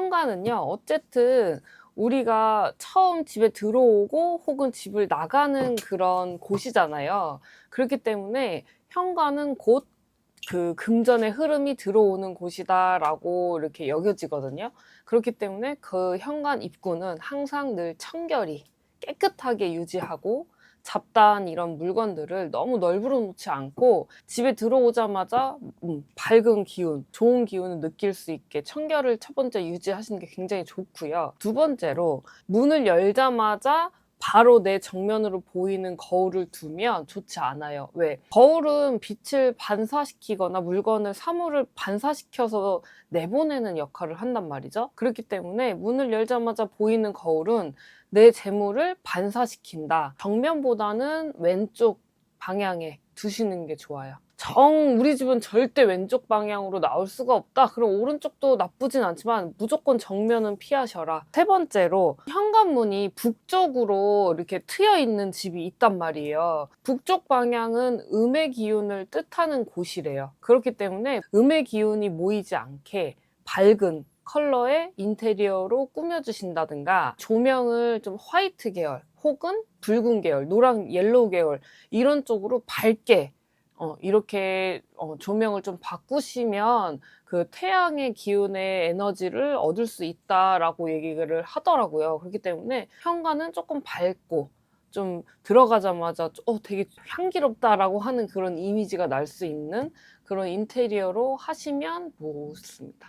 현관은요, 어쨌든 우리가 처음 집에 들어오고 혹은 집을 나가는 그런 곳이잖아요. 그렇기 때문에 현관은 곧 그 금전의 흐름이 들어오는 곳이다라고 이렇게 여겨지거든요. 그렇기 때문에 그 현관 입구는 항상 늘 청결히 깨끗하게 유지하고 잡다한 이런 물건들을 너무 널브러 놓지 않고 집에 들어오자마자 음, 밝은 기운, 좋은 기운을 느낄 수 있게 청결을 첫 번째 유지하시는 게 굉장히 좋고요. 두 번째로 문을 열자마자 바로 내 정면으로 보이는 거울을 두면 좋지 않아요. 왜? 거울은 빛을 반사시키거나 물건을 사물을 반사시켜서 내보내는 역할을 한단 말이죠. 그렇기 때문에 문을 열자마자 보이는 거울은 내 재물을 반사시킨다. 정면보다는 왼쪽 방향에 두시는 게 좋아요. 정 우리 집은 절대 왼쪽 방향으로 나올 수가 없다. 그럼 오른쪽도 나쁘진 않지만 무조건 정면은 피하셔라. 세 번째로 현관문이 북쪽으로 이렇게 트여 있는 집이 있단 말이에요. 북쪽 방향은 음의 기운을 뜻하는 곳이래요. 그렇기 때문에 음의 기운이 모이지 않게 밝은 컬러의 인테리어로 꾸며주신다든가 조명을 좀 화이트 계열 혹은 붉은 계열, 노랑 옐로우 계열 이런 쪽으로 밝게 어, 이렇게 어, 조명을 좀 바꾸시면 그 태양의 기운의 에너지를 얻을 수 있다라고 얘기를 하더라고요. 그렇기 때문에 현관은 조금 밝고 좀 들어가자마자 어, 되게 향기롭다라고 하는 그런 이미지가 날 수 있는 그런 인테리어로 하시면 좋습니다.